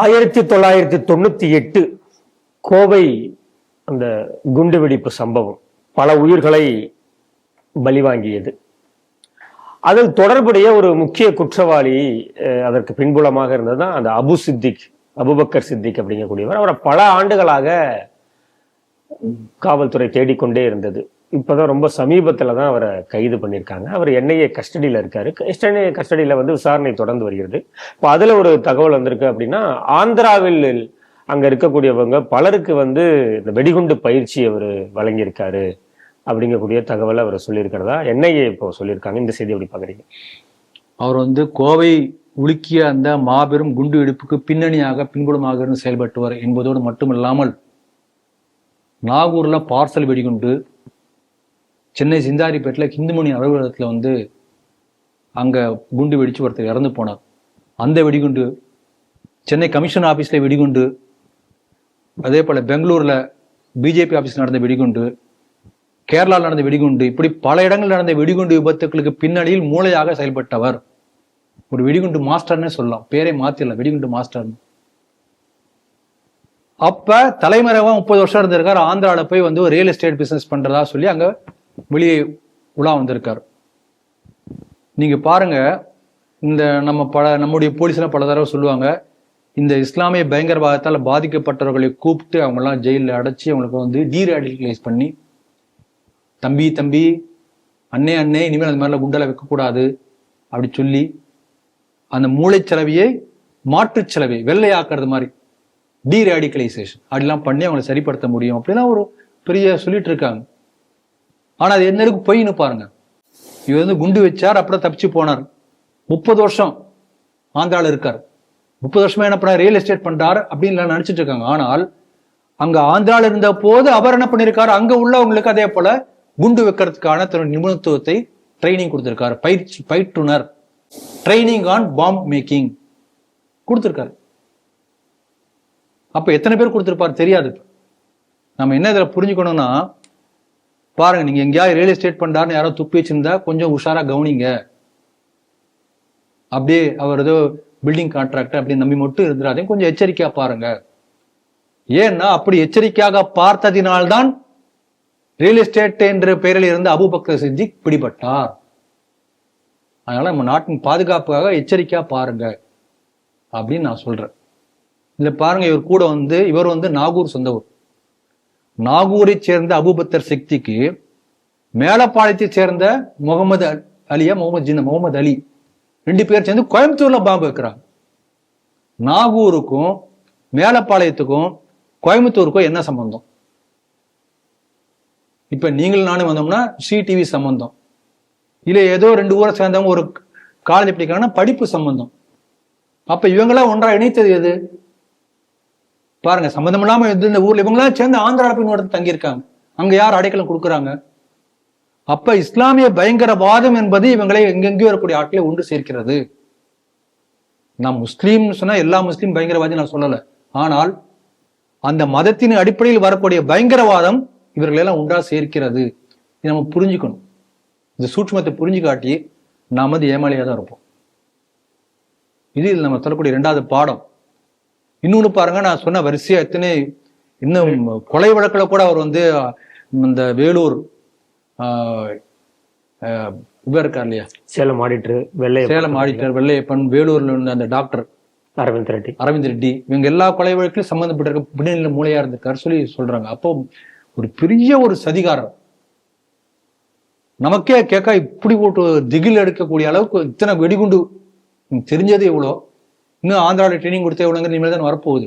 ஆயிரத்தி தொள்ளாயிரத்தி தொண்ணூத்தி எட்டு கோவை அந்த குண்டுவெடிப்பு சம்பவம் பல உயிர்களை பலிவாங்கியது. அதில் தொடர்புடைய ஒரு முக்கிய குற்றவாளி அதற்கு பின்புலமாக இருந்தது தான் அந்த அபு சித்திக் அபுபக்கர் சித்திக் அப்படிங்கக்கூடியவர். அவரை பல ஆண்டுகளாக காவல்துறை தேடிக்கொண்டே இருந்தது. இப்போதான் ரொம்ப சமீபத்தில் தான் அவரை கைது பண்ணியிருக்காங்க. அவர் என்ஐஏ கஸ்டடியில் இருக்காரு. என்ஐஏ கஸ்டடியில் வந்து விசாரணை தொடர்ந்து வருகிறது. இப்போ அதில் ஒரு தகவல் வந்திருக்கு அப்படின்னா ஆந்திராவில் அங்கே இருக்கக்கூடியவங்க பலருக்கு வந்து இந்த வெடிகுண்டு பயிற்சி அவர் வழங்கியிருக்காரு அப்படிங்கக்கூடிய தகவலை அவர் சொல்லியிருக்கிறதா? என்ஐஏ இப்போ சொல்லியிருக்காங்க. இந்த செய்தி எப்படி பார்க்குறீங்க? அவர் வந்து கோவை உலுக்கிய அந்த மாபெரும் குண்டு வெடிப்புக்கு பின்னணியாக பின்புலமாக இருந்து செயல்பட்டுவர் என்பதோடு மட்டுமில்லாமல் நாகூரில் பார்சல் வெடிகுண்டு சென்னை சிந்தாரிப்பேட்டில் ஹிந்துமணி அலுவலகத்தில் வந்து அங்க குண்டு வெடித்து ஒருத்தர் இறந்து போனார். அந்த வெடிகுண்டு சென்னை கமிஷன் ஆஃபீஸில் வெடிகுண்டு அதே போல பெங்களூர்ல பிஜேபி ஆபீஸ் நடந்த வெடிகுண்டு கேரளாவில் நடந்த வெடிகுண்டு இப்படி பல இடங்களில் நடந்த வெடிகுண்டு விபத்துக்களுக்கு பின்னணியில் மூளையாக செயல்பட்டவர். ஒரு வெடிகுண்டு மாஸ்டர்னே சொல்லலாம். பேரை மாத்திரலாம் வெடிகுண்டு மாஸ்டர். அப்ப தலைமறைவா முப்பது வருஷம் இருந்திருக்காரு. ஆந்திராவில் போய் வந்து ஒரு ரியல் எஸ்டேட் பிசினஸ் பண்றதா சொல்லி அங்க வெளியே உலா வந்திருக்காரு. நீங்க பாருங்க இந்த நம்ம பல நம்முடைய போலீஸ்லாம் பல தடவை சொல்லுவாங்க இந்த இஸ்லாமிய பயங்கரவாதத்தால் பாதிக்கப்பட்டவர்களை கூப்பிட்டு அவங்கெல்லாம் ஜெயிலில் அடைச்சி அவங்களுக்கு வந்து டீரேடிகலைஸ் பண்ணி தம்பி தம்பி அண்ணே அண்ணே இனிமேல் அந்த மாதிரிலாம் குண்டலை வைக்கக்கூடாது அப்படி சொல்லி அந்த மூளைச் செலவியை செலவை வெள்ளையாக்குறது மாதிரி டீரேடிகலைசேஷன் அப்படிலாம் பண்ணி அவங்களை சரிப்படுத்த முடியும் அப்படிலாம் ஒரு பெரிய சொல்லிட்டு இருக்காங்க. ஆனால் அது எந்த அளவுக்கு பொய்னு பாருங்க. இவர் வந்து குண்டு வச்சார் அப்புறம் தப்பிச்சு போனார். முப்பது வருஷம் ஆந்திராவில் இருக்கார். முப்பது வருஷமா என்ன பண்ணார்? ரியல் எஸ்டேட் பண்றார் அப்படின்னு நினைச்சிட்டு இருக்காங்க. ஆனால் அங்க ஆந்திராவில் இருந்த போது அவர் என்ன பண்ணியிருக்காரு அங்க உள்ளவங்களுக்கு அதே போல குண்டு வைக்கிறதுக்கான தன்னுடைய நிபுணத்துவத்தை ட்ரைனிங் கொடுத்திருக்காரு. பயிற்சி பயிற்றுனர். ட்ரைனிங் ஆன் பாம்ப் மேக்கிங் கொடுத்திருக்காரு. அப்ப எத்தனை பேர் கொடுத்துருப்பாரு? தெரியாது. நம்ம என்ன இதில் புரிஞ்சுக்கணும்னா பாருங்க நீங்க எங்கேயாவது ரியல் எஸ்டேட் பண்றாருன்னு யாரோ துப்பி வச்சிருந்தா கொஞ்சம் உஷாரா கவனிங்க. அப்படியே அவர் ஏதோ பில்டிங் கான்ட்ராக்டர் அப்படி நம்பி மட்டும் இருந்துடாதையும் கொஞ்சம் எச்சரிக்கையா பாருங்க. ஏன்னா அப்படி எச்சரிக்கையாக பார்த்ததினால்தான் ரியல் எஸ்டேட் என்ற பெயரில் இருந்த அபுபக்கர் சித்திக் பிடிபட்டார். அதனால நம்ம நாட்டின் பாதுகாப்புக்காக எச்சரிக்கையா பாருங்க அப்படின்னு நான் சொல்றேன். இதுல பாருங்க இவர் கூட வந்து இவர் வந்து நாகூர் சொந்த ஊர் நாகூரை சேர்ந்த அபுபத்தர் சக்திக்கு மேலப்பாளையத்தை சேர்ந்த முகமது அலியா முகமது ஜின் முகமது அலி. ரெண்டு பேர் சேர்ந்து கோயம்புத்தூர்ல பாம்பு வைக்கிறாங்க நாகூருக்கும் மேலப்பாளையத்துக்கும் கோயம்புத்தூருக்கும் என்ன சம்பந்தம்? இப்ப நீங்கள் நானும் வந்தோம்னா சி டிவி சம்பந்தம். இல்ல ஏதோ ரெண்டு ஊரை சேர்ந்தவங்க ஒரு காலேஜ் படிக்கிறாங்கன்னா படிப்பு சம்பந்தம். அப்ப இவங்களாம் ஒன்றா இணைத்தது எது? பாருங்க சம்பந்தம் இல்லாம இந்த ஊர்ல இவங்களாம் சேர்ந்து ஆந்திரா போய் இன்னொரு தங்கியிருக்காங்க. அங்க யார் அடைக்கலம் கொடுக்குறாங்க? அப்ப இஸ்லாமிய பயங்கரவாதம் என்பது இவங்களை எங்கெங்கேயோ வரக்கூடிய ஆட்களை ஒன்று சேர்க்கிறது. நான் முஸ்லீம் சொன்னா எல்லா முஸ்லீம் பயங்கரவாதி நான் சொல்லல. ஆனால் அந்த மதத்தின் அடிப்படையில் வரக்கூடிய பயங்கரவாதம் இவர்களெல்லாம் ஒன்றா சேர்க்கிறது. இது நம்ம புரிஞ்சுக்கணும். இந்த சூட்சமத்தை புரிஞ்சு காட்டி நாம் வந்து ஏமாளியா தான் இருப்போம். இது இதுல நம்ம சொல்லக்கூடிய இரண்டாவது பாடம். இன்னொன்னு பாருங்க நான் சொன்ன வரிசையா எத்தனை இன்னும் கொலை வழக்குல கூட அவர் வந்து இந்த வேலூர் இவர் இருக்கார் இல்லையா? சேலம் ஆடிட்டர் வெள்ளை சேலம் ஆடிட்டர் வெள்ளையப்பன் வேலூர்ல இருந்த அந்த டாக்டர். அரவிந்த் ரெட்டி. அரவிந்த் ரெட்டி. இவங்க எல்லா கொலை வழக்கிலும் சம்பந்தப்பட்டிருக்க பின்னணியில மூளையா இருந்திருக்காரு சொல்லி சொல்றாங்க. அப்போ ஒரு பெரிய ஒரு சதிகாரம் நமக்கே கேட்க இப்படி போட்டு திகில் எடுக்கக்கூடிய அளவுக்கு இத்தனை வெடிகுண்டு தெரிஞ்சது எவ்வளோ? இன்னும் ஆந்திராவில் ட்ரைனிங் கொடுத்த இவ்வளோங்கிற இனிமேல் தான் வரப்போகுது.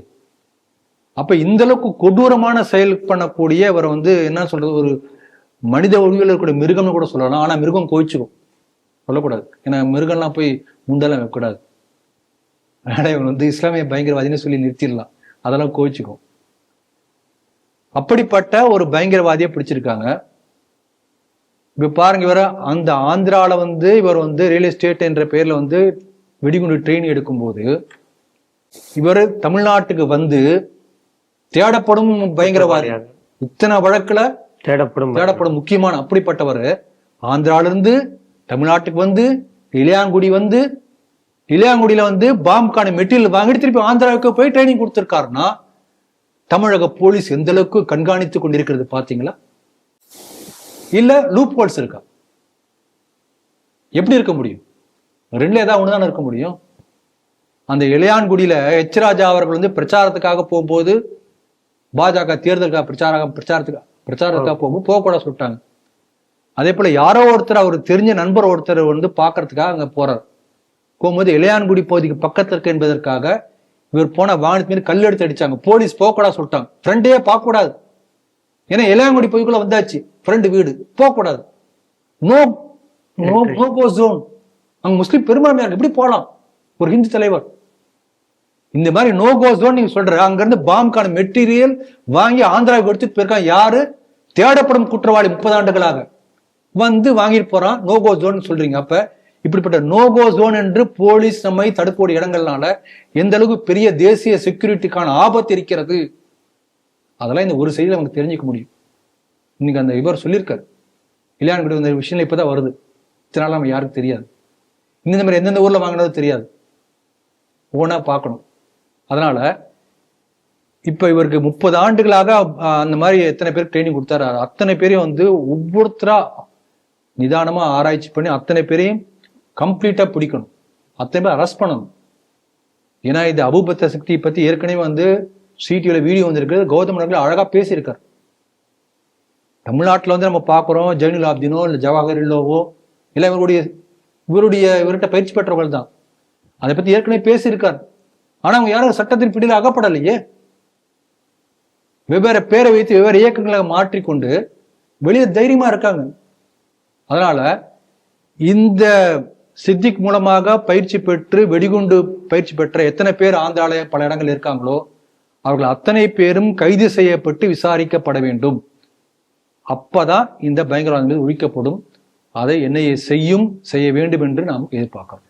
அப்போ இந்த அளவுக்கு கொடூரமான செயல் பண்ணக்கூடிய இவரை வந்து என்ன சொல்றது ஒரு மனித உரிமையில் இருக்கக்கூடிய மிருகம்னு கூட சொல்லலாம். ஆனால் மிருகம் கோவிச்சுக்கும். சொல்லக்கூடாது. ஏன்னா மிருகம்லாம் போய் முந்தெல்லாம் வைக்கக்கூடாது. அதனால இவன் வந்து இஸ்லாமிய பயங்கரவாதின்னு சொல்லி நிறுத்திடலாம். அதெல்லாம் கோவிச்சுக்கும். அப்படிப்பட்ட ஒரு பயங்கரவாதியை பிடிச்சிருக்காங்க. இப்ப பாருங்க இவர அந்த ஆந்திரால வந்து இவர் வந்து ரியல் எஸ்டேட் என்ற பெயர்ல வந்து வெடிகுண்டு ட்ரெயின் எடுக்கும்போது இவர் தமிழ்நாட்டுக்கு வந்து தேடப்படும் பயங்கரவாதி. இத்தனை வழக்குல தேடப்படும் தேடப்படும் முக்கியமான அப்படிப்பட்டவர். ஆந்திரால இருந்து தமிழ்நாட்டுக்கு வந்து இளையாங்குடி வந்து இளையாங்குடியில வந்து பாம்புக்கான மெட்டீரியல் வாங்கிட்டு திருப்பி ஆந்திராவுக்கு போய் ட்ரைனிங் கொடுத்திருக்காருன்னா தமிழக போலீஸ் எந்த அளவுக்கு கண்காணித்து கொண்டிருக்கிறது பாத்தீங்களா? இல்ல லூப் ஹோல்ஸ் இருக்கா? எப்படி இருக்க முடியும்? ரெண்டுல ஏதாவது ஒண்ணுதானே இருக்க முடியும்? அந்த இளையான்குடியில எச் ராஜா அவர்கள் வந்து பிரச்சாரத்துக்காக போகும்போது பாஜக தேர்தலுக்காக பிரச்சாரம் பிரச்சாரத்துக்கு பிரச்சாரத்துக்காக போகும்போது போகக்கூடாது சொல்லிட்டாங்க. அதே போல யாரோ ஒருத்தர் அவருக்கு தெரிஞ்ச நண்பர் ஒருத்தர் வந்து பாக்குறதுக்காக அங்க போறார். போகும்போது இளையான்குடி பகுதிக்கு பக்கத்துல இருக்கு என்பதற்காக இவர் போன வாகனத்து மீது கல் எடுத்து அடிச்சாங்க. போலீஸ் போகக்கூடாது சொல்லிட்டாங்க. ஃப்ரெண்டே பார்க்கக்கூடாது. ஏன்னா இளையான்குடி பகுதிக்குள்ள வந்தாச்சு. ஃப்ரெண்டு வீடு. போகக்கூடாது. No no no go zone அங்கே முஸ்லீம் பெரும்பான்மையான எப்படி போகலாம் ஒரு ஹிந்து தலைவர். இந்த மாதிரி நோ கோ ஜோன் நீங்க சொல்ற அங்கிருந்து பாம்கான மெட்டீரியல் வாங்கி ஆந்திராவுக்கு எடுத்துட்டு போயிருக்கான் யாரு? தேடப்படும் குற்றவாளி முப்பது ஆண்டுகளாக. வந்து வாங்கிட்டு போறான் நோ கோ ஜோன் சொல்றீங்க. அப்ப இப்படிப்பட்ட நோ கோ ஜோன் என்று போலீஸ் நம்மை தடுக்கக்கூடிய இடங்கள்னால எந்த அளவுக்கு பெரிய தேசிய செக்யூரிட்டிக்கான ஆபத்து இருக்கிறது? அதெல்லாம் இந்த ஒரு செய்தியில் நமக்கு தெரிஞ்சுக்க முடியும். இன்னைக்கு அந்த இவர் சொல்லியிருக்காரு. இளையான்குடி வந்த விஷயம் இப்பதான் வருது. இத்தனை நாள் நம்ம யாருக்கும் தெரியாது. இந்த மாதிரி எந்தெந்த ஊரில் வாங்கினதோ தெரியாது. ஒவ்வொன்றா பார்க்கணும். அதனால் இப்போ இவருக்கு முப்பது ஆண்டுகளாக அந்த மாதிரி எத்தனை பேர் ட்ரைனிங் கொடுத்தாரு. அத்தனை பேரையும் வந்து ஒவ்வொருத்தரா நிதானமாக ஆராய்ச்சி பண்ணி அத்தனை பேரையும் கம்ப்ளீட்டாக பிடிக்கணும். அத்தனை பேர் அரெஸ்ட் பண்ணணும். ஏன்னா இது அபுபத்த சக்தியை பற்றி ஏற்கனவே வந்து சிடிவியில் வீடியோ வந்திருக்கு. கௌதம் நகரில் அழகாக பேசியிருக்காரு. தமிழ்நாட்டில் வந்து நம்ம பார்க்குறோம் ஜெயினுல் ஆப்தினோ இல்லை ஜவஹர் இல்லோவோ இல்லை இவருடைய இவருடைய இவர்கிட்ட பயிற்சி பெற்றவர்கள் தான். அதை பத்தி ஏற்கனவே பேசியிருக்கார். ஆனா அவங்க யாரும் சட்டத்தின் பிடியில் அகப்படலையே. வெவ்வேறு பேரை வைத்து வெவ்வேறு இயக்கங்களை மாற்றிக்கொண்டு வெளியே தைரியமா இருக்காங்க. அதனால இந்த சித்திக் மூலமாக பயிற்சி பெற்று வெடிகுண்டு பயிற்சி பெற்ற எத்தனை பேர் ஆந்திரால பல இடங்கள் இருக்காங்களோ அவர்கள் அத்தனை பேரும் கைது செய்யப்பட்டு விசாரிக்கப்பட வேண்டும். அப்பதான் இந்த பயங்கரவாதம் ஒழிக்கப்படும். அதை என்னையை செய்யும் செய்ய வேண்டும் என்று நாம் எதிர்பார்க்கிறோம்.